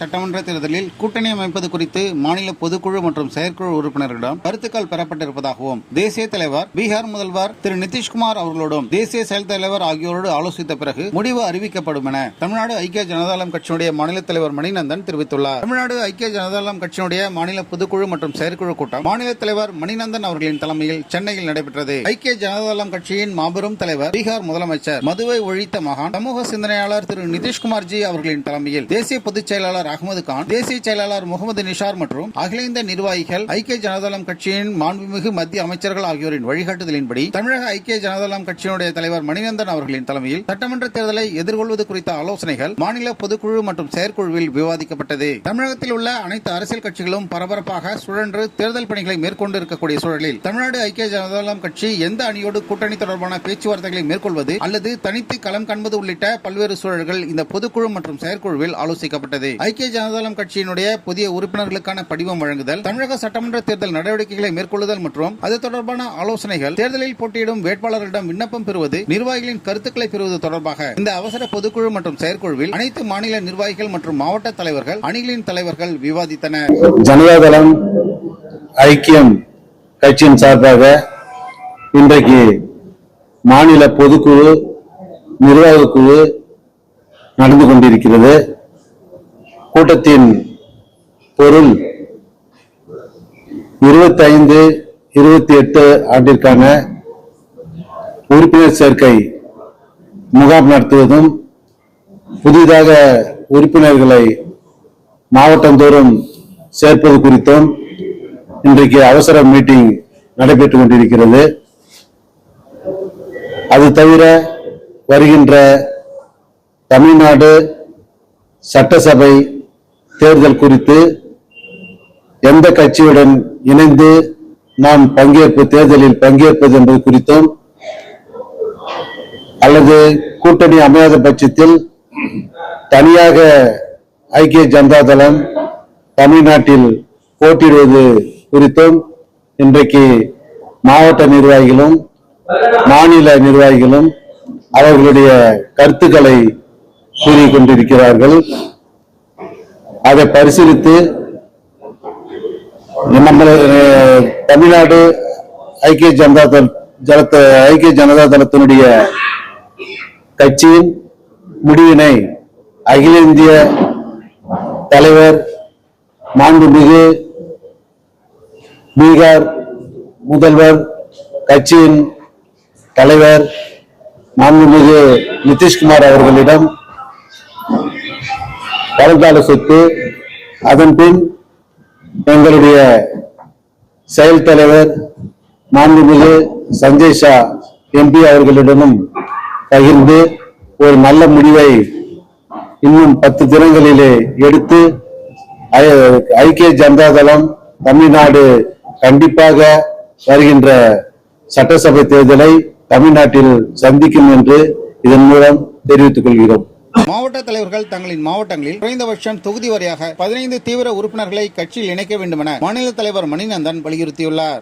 சட்டமன்ற தேர்தலில் கூட்டணி அமைப்பது குறித்து மாநில பொதுக்குழு மற்றும் செயற்குழு உறுப்பினர்களிடம் கருத்துக்கள் பெறப்பட்டிருப்பதாகவும் தேசிய தலைவர் பீகார் முதல்வர் திரு நிதிஷ்குமார் அவர்களோடும் தேசிய செயல் தலைவர் ஆகியோரோடு ஆலோசித்த பிறகு முடிவு அறிவிக்கப்படும் என தமிழ்நாடு ஐக்கிய ஜனதாதளம் கட்சியினுடைய மாநில தலைவர் மணிநந்தன் தெரிவித்துள்ளார். தமிழ்நாடு ஐக்கிய ஜனதாதளம் கட்சியினுடைய மாநில பொதுக்குழு மற்றும் செயற்குழு கூட்டம் மாநில தலைவர் மணிநந்தன் அவர்களின் தலைமையில் சென்னையில் நடைபெற்றது. ஐக்கிய ஜனதாதளம் கட்சியின் மாபெரும் தலைவர் பீகார் முதலமைச்சர் மதுவை ஒழித்த மகான் சமூக சிந்தனையாளர் திரு நிதிஷ்குமார் ஜி அவர்களின் தலைமையில் தேசிய பொதுச் செயலாளர் அகமது கான் தேசிய செயலாளர் முகமது நிஷார் மற்றும் அகில இந்திய நிர்வாகிகள் ஐக்கிய ஜனதாதளம் கட்சியின் மாண்புமிகு மத்திய அமைச்சர்கள் ஆகியோரின் வழிகாட்டுதலின்படி தமிழக ஐக்கிய ஜனதாதளம் கட்சியினுடைய தலைவர் மணிநந்தன் அவர்களின் தலைமையில் சட்டமன்ற தேர்தலை எதிர்கொள்வது குறித்த ஆலோசனைகள் மாநில பொதுக்குழு மற்றும் செயற்குழுவில் விவாதிக்கப்பட்டது. தமிழகத்தில் உள்ள அனைத்து அரசியல் கட்சிகளும் பரபரப்பாக சுழன்று தேர்தல் பணிகளை மேற்கொண்டு இருக்கக்கூடிய சூழலில் தமிழ்நாடு ஐக்கிய ஜனதாதளம் கட்சி எந்த அணியோடு கூட்டணி தொடர்பான பேச்சுவார்த்தைகளை மேற்கொள்வது அல்லது தனித்து களம் காண்பது உள்ளிட்ட பல்வேறு சூழல்கள் இந்த பொதுக்குழு மற்றும் செயற்குழுவில் ஆலோசிக்கப்பட்டது. ஐக்கிய ஜனதாதளம் கட்சியினுடைய புதிய உறுப்பினர்களுக்கான படிவம் வழங்குதல் தமிழக சட்டமன்ற தேர்தல் நடவடிக்கைகளை மேற்கொள்ளுதல் மற்றும் அது தொடர்பான ஆலோசனைகள் தேர்தலில் போட்டியிடும் வேட்பாளர்களிடம் விண்ணப்பம் பெறுவது நிர்வாகிகளின் கருத்துக்களை பெறுவது தொடர்பாக இந்த அவசர பொதுக்குழு மற்றும் செயற்குழுவில் அனைத்து மாநில நிர்வாகிகள் மற்றும் மாவட்ட தலைவர்கள் அணிகளின் தலைவர்கள் விவாதித்தனர். ஜனதாதளம் ஐக்கியம் கட்சியின் சார்பாக இன்றைக்கு மாநில பொதுக்குழு நிர்வாக குழு நடந்து கொண்டிருக்கிறது. கூட்டத்தின் பொருள் இருபத்தைந்து இருபத்தி எட்டு ஆண்டிற்கான உறுப்பினர் சேர்க்கை முகாம் நடத்துவதும் புதிதாக உறுப்பினர்களை மாவட்டந்தோறும் சேர்ப்பது குறித்தும் இன்றைக்கு அவசர மீட்டிங் நடைபெற்று கொண்டிருக்கிறது. அது தவிர வருகின்ற தமிழ்நாடு சட்டசபை தேர்தல் குறித்து எந்த கட்சியுடன் இணைந்து நாம் பங்கேற்பு தேர்தலில் பங்கேற்பது என்பது குறித்தும் அல்லது கூட்டணி அமையாத பட்சத்தில் தனியாக ஐக்கிய ஜனதா தளம் தமிழ்நாட்டில் போட்டியிடுவது குறித்தும் இன்றைக்கு மாவட்ட நிர்வாகிகளும் மாநில நிர்வாகிகளும் அவர்களுடைய கருத்துக்களை கூறிக் கொண்டிருக்கிறார்கள் அதை பரிசீலித்து நம்ம தமிழ்நாடு ஐக்கிய ஜனதா தள ஜனத்த ஐக்கிய ஜனதா தளத்தினுடைய கட்சியின் முடிவினை அகில இந்திய தலைவர் மாண்புமிகு பீகார் முதல்வர் கட்சியின் தலைவர் மாண்புமிகு நிதிஷ்குமார் அவர்களிடம் கலந்தாலோசித்து அதன் பின் எங்களுடைய செயல் தலைவர் மாண்புமிகு சஞ்சய் ஷா எம்பி அவர்களிடமும் பகிர்ந்து ஒரு நல்ல முடிவை இன்னும் பத்து தினங்களிலே எடுத்து ஐ- ஐக்கிய ஜனதா தளம் தமிழ்நாடு கண்டிப்பாக வருகின்ற சட்டசபை தேர்தலை தமிழ்நாட்டில் சந்திக்கும் என்று இதன் மூலம் தெரிவித்துக் கொள்கிறோம். மாவட்ட தலைவர்கள் தங்களின் மாவட்டங்களில் குறைந்தபட்சம் தொகுதி வாரியாக பதினைந்து தீவிர உறுப்பினர்களை கட்சியில் இணைக்க வேண்டும் என மாநில தலைவர் மணிநந்தன் வலியுறுத்தியுள்ளார்.